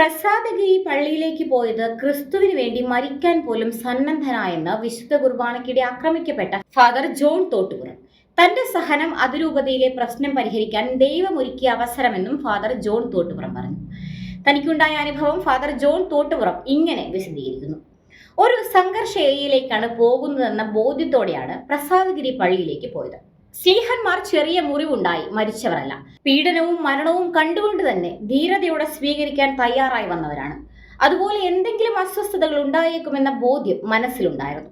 പ്രസാദഗിരി പള്ളിയിലേക്ക് പോയത് ക്രിസ്തുവിന് വേണ്ടി മരിക്കാൻ പോലും സന്നദ്ധനായെന്ന് വിശുദ്ധ കുർബാനയ്ക്കിടെ ആക്രമിക്കപ്പെട്ട ഫാദർ ജോൺ തോട്ടുപുറം. തന്റെ സഹനം അതിരൂപതയിലെ പ്രശ്നം പരിഹരിക്കാൻ ദൈവമൊരുക്കിയ അവസരമെന്നും ഫാദർ ജോൺ തോട്ടുപുറം പറഞ്ഞു. തനിക്കുണ്ടായ അനുഭവം ഫാദർ ജോൺ തോട്ടുപുറം ഇങ്ങനെ വിശദീകരിക്കുന്നു. ഒരു സംഘർഷ ഏരിയയിലേക്കാണ് പോകുന്നതെന്ന ബോധ്യത്തോടെയാണ് പ്രസാദഗിരി പള്ളിയിലേക്ക് പോയത്. സ്ലീഹന്മാർ ചെറിയ മുറിവുണ്ടായി മരിച്ചവരല്ല. പീഡനവും മരണവും കണ്ടുകൊണ്ട് തന്നെ ധീരതയോടെ സ്വീകരിക്കാൻ തയ്യാറായി വന്നവരാണ്. അതുപോലെ എന്തെങ്കിലും അസ്വസ്ഥതകൾ ഉണ്ടായേക്കുമെന്ന ബോധ്യം മനസ്സിലുണ്ടായിരുന്നു.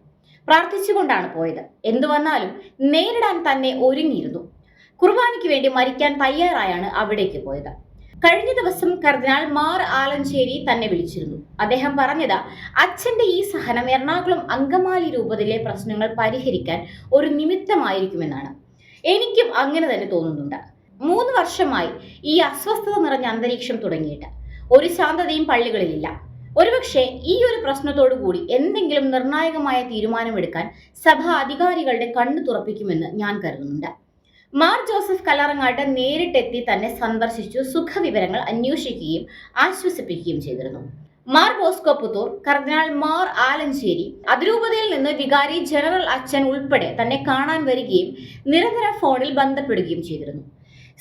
പ്രാർത്ഥിച്ചുകൊണ്ടാണ് പോയത്. എന്തു വന്നാലും നേരിടാൻ തന്നെ ഒരുങ്ങിയിരുന്നു. കുർബാനയ്ക്ക് വേണ്ടി മരിക്കാൻ തയ്യാറായാണ് അവിടേക്ക് പോയത്. കഴിഞ്ഞ ദിവസം കർദിനാൾ മാർ ആലഞ്ചേരി തന്നെ വിളിച്ചിരുന്നു. അദ്ദേഹം പറഞ്ഞത് അച്ഛന്റെ ഈ സഹനം എറണാകുളം അങ്കമാലി രൂപതയിലെ പ്രശ്നങ്ങൾ പരിഹരിക്കാൻ ഒരു നിമിത്തമായിരിക്കുമെന്നാണ്. എനിക്കും അങ്ങനെ തന്നെ തോന്നുന്നുണ്ട്. മൂന്ന് വർഷമായി ഈ അസ്വസ്ഥത നിറഞ്ഞ അന്തരീക്ഷം തുടങ്ങിയിട്ട്. ഒരു ശാന്തതയും പള്ളികളിലില്ല. ഒരുപക്ഷെ ഈ ഒരു പ്രശ്നത്തോടു കൂടി എന്തെങ്കിലും നിർണായകമായ തീരുമാനമെടുക്കാൻ സഭാ അധികാരികളുടെ കണ്ണു തുറപ്പിക്കുമെന്ന് ഞാൻ കരുതുന്നുണ്ട്. മാർ ജോസഫ് കലാറങ്ങാട്ട് നേരിട്ടെത്തി തന്നെ സന്ദർശിച്ചു സുഖവിവരങ്ങൾ അന്വേഷിക്കുകയും ആശ്വസിപ്പിക്കുകയും ചെയ്തിരുന്നു. മാർ ബോസ്കോ പുത്തൂർ കർദിനാൾ മാർ ആലഞ്ചേരി അതിരൂപതയിൽ നിന്ന് വികാരി ജനറൽ അച്ഛൻ ഉൾപ്പെടെ തന്നെ കാണാൻ വരികയും നിരന്തരം ഫോണിൽ ബന്ധപ്പെടുകയും ചെയ്തിരുന്നു.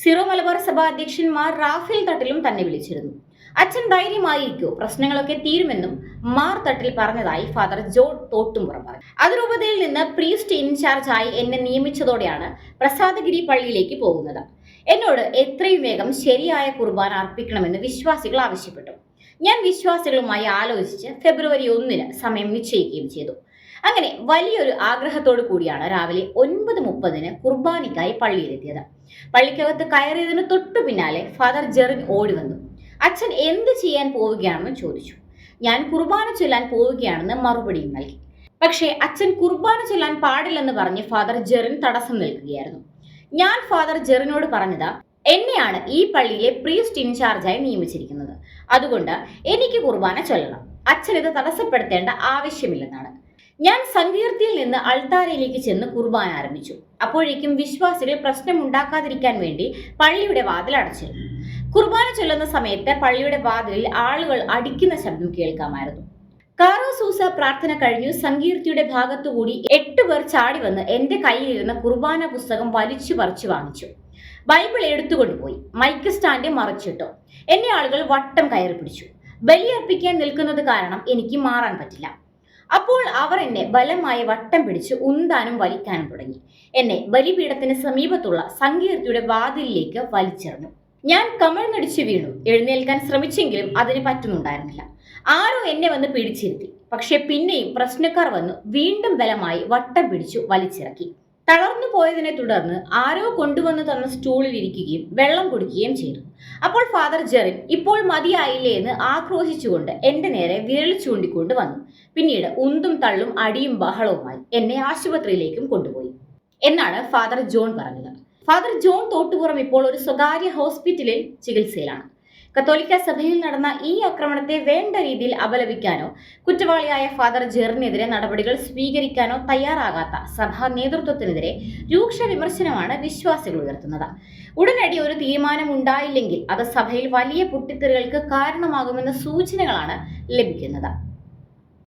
സിറോ മലബാർ സഭാ അധ്യക്ഷൻ മാർ റാഫേൽ തട്ടിലും തന്നെ വിളിച്ചിരുന്നു. അച്ഛൻ ധൈര്യമായിരിക്കോ പ്രശ്നങ്ങളൊക്കെ തീരുമെന്നും മാർ തട്ടിൽ പറഞ്ഞതായി ഫാദർ ജോൺ തോട്ടുംപുറം പറഞ്ഞു. അതിരൂപതയിൽ നിന്ന് പ്രീസ്റ്റ് ഇൻചാർജായി എന്നെ നിയമിച്ചതോടെയാണ് പ്രസാദഗിരി പള്ളിയിലേക്ക് പോകുന്നത്. എന്നോട് എത്രയും വേഗം ശരിയായ കുർബാന അർപ്പിക്കണമെന്ന് വിശ്വാസികൾ ആവശ്യപ്പെട്ടു. ഞാൻ വിശ്വാസികളുമായി ആലോചിച്ച് ഫെബ്രുവരി ഒന്നിന് സമയം നിശ്ചയിക്കുകയും ചെയ്തു. അങ്ങനെ വലിയൊരു ആഗ്രഹത്തോടു കൂടിയാണ് രാവിലെ ഒൻപത് മുപ്പതിന് കുർബാനയ്ക്കായി പള്ളിയിലെത്തിയത്. പള്ളിക്കകത്ത് കയറിയതിന് തൊട്ടു പിന്നാലെ ഫാദർ ജെറിൻ ഓടി വന്നു. അച്ഛൻ എന്ത് ചെയ്യാൻ പോവുകയാണെന്ന് ചോദിച്ചു. ഞാൻ കുർബാന ചൊല്ലാൻ പോവുകയാണെന്ന് മറുപടിയും നൽകി. പക്ഷേ അച്ഛൻ കുർബാന ചൊല്ലാൻ പാടില്ലെന്ന് പറഞ്ഞ് ഫാദർ ജെറിൻ തടസ്സം നിൽക്കുകയായിരുന്നു. ഞാൻ ഫാദർ ജെറിനോട് പറഞ്ഞത് എന്നെയാണ് ഈ പള്ളിയിലെ പ്രീസ്റ്റ് ഇൻചാർജായി നിയമിച്ചിരിക്കുന്നത്. അതുകൊണ്ട് എനിക്ക് കുർബാന ചൊല്ലണം. അച്ഛൻ ഇത് തടസ്സപ്പെടുത്തേണ്ട ആവശ്യമില്ലെന്നാണ്. ഞാൻ സങ്കീർത്തിയിൽ നിന്ന് അൾത്താരയിലേക്ക് ചെന്ന് കുർബാന ആരംഭിച്ചു. അപ്പോഴേക്കും വിശ്വാസികൾ പ്രശ്നമുണ്ടാക്കാതിരിക്കാൻ വേണ്ടി പള്ളിയുടെ വാതിൽ അടച്ചിരുന്നു. കുർബാന ചൊല്ലുന്ന സമയത്ത് പള്ളിയുടെ വാതിലിൽ ആളുകൾ അടിക്കുന്ന ശബ്ദം കേൾക്കാമായിരുന്നു. കാറോ സൂസ പ്രാർത്ഥന കഴിഞ്ഞു സങ്കീർത്തിയുടെ ഭാഗത്തുകൂടി എട്ട് പേർ ചാടി വന്ന് എന്റെ കയ്യിലിരുന്ന കുർബാന പുസ്തകം വലിച്ചു പറിച്ചു വാങ്ങിച്ചു. ബൈബിൾ എടുത്തുകൊണ്ടുപോയി മൈക്ക് സ്റ്റാൻഡ് മറച്ചിട്ടു. എന്നെ ആളുകൾ വട്ടം കയറി പിടിച്ചു. ബലിയർപ്പിക്കാൻ നിൽക്കുന്നത് കാരണം എനിക്ക് മാറാൻ പറ്റില്ല. അപ്പോൾ അവർ എന്നെ ബലമായി വട്ടം പിടിച്ച് ഉന്താനും വലിക്കാനും തുടങ്ങി. എന്നെ ബലിപീഠത്തിന് സമീപത്തുള്ള സങ്കീർത്തിയുടെ വാതിലിലേക്ക് വലിച്ചെറിഞ്ഞു. ഞാൻ കമിഴ്ന്നടിച്ചു വീണു. എഴുന്നേൽക്കാൻ ശ്രമിച്ചെങ്കിലും അതിന് പറ്റുന്നുണ്ടായിരുന്നില്ല. ആരോ എന്നെ വന്ന് പിടിച്ചിരുത്തി. പക്ഷെ പിന്നെയും പ്രശ്നക്കാർ വന്നു വീണ്ടും ബലമായി വട്ടം പിടിച്ചു വലിച്ചിറക്കി. തളർന്നു പോയതിനെ തുടർന്ന് ആരോ കൊണ്ടുവന്ന് തന്ന സ്റ്റൂളിൽ ഇരിക്കുകയും വെള്ളം കുടിക്കുകയും ചെയ്തു. അപ്പോൾ ഫാദർ ജെറിൻ ഇപ്പോൾ മതിയായില്ലേ? എന്ന് ആക്രോശിച്ചുകൊണ്ട് എന്റെ നേരെ വിരൽ ചൂണ്ടിക്കൊണ്ട് വന്നു. പിന്നീട് ഉന്തും തള്ളും അടിയും ബഹളവുമായി എന്നെ ആശുപത്രിയിലേക്കും കൊണ്ടുപോയി. എന്നാണ് ഫാദർ ജോൺ പറഞ്ഞത്. ഫാദർ ജോൺ തോട്ടുപുറം ഇപ്പോൾ ഒരു സ്വകാര്യ ഹോസ്പിറ്റലിൽ ചികിത്സയിലാണ്. കത്തോലിക്ക സഭയിൽ നടന്ന ഈ ആക്രമണത്തെ വേണ്ട രീതിയിൽ അപലപിക്കാനോ കുറ്റവാളിയായ ഫാദർ ജെറിനെതിരെ നടപടികൾ സ്വീകരിക്കാനോ തയ്യാറാകാത്ത സഭാ നേതൃത്വത്തിനെതിരെ രൂക്ഷ വിമർശനമാണ് വിശ്വാസികൾ ഉയർത്തുന്നത്. ഉടനടി ഒരു തീരുമാനം ഉണ്ടായില്ലെങ്കിൽ അത് സഭയിൽ വലിയ പൊട്ടിത്തെറികൾക്ക് കാരണമാകുമെന്ന സൂചനകളാണ് ലഭിക്കുന്നത്.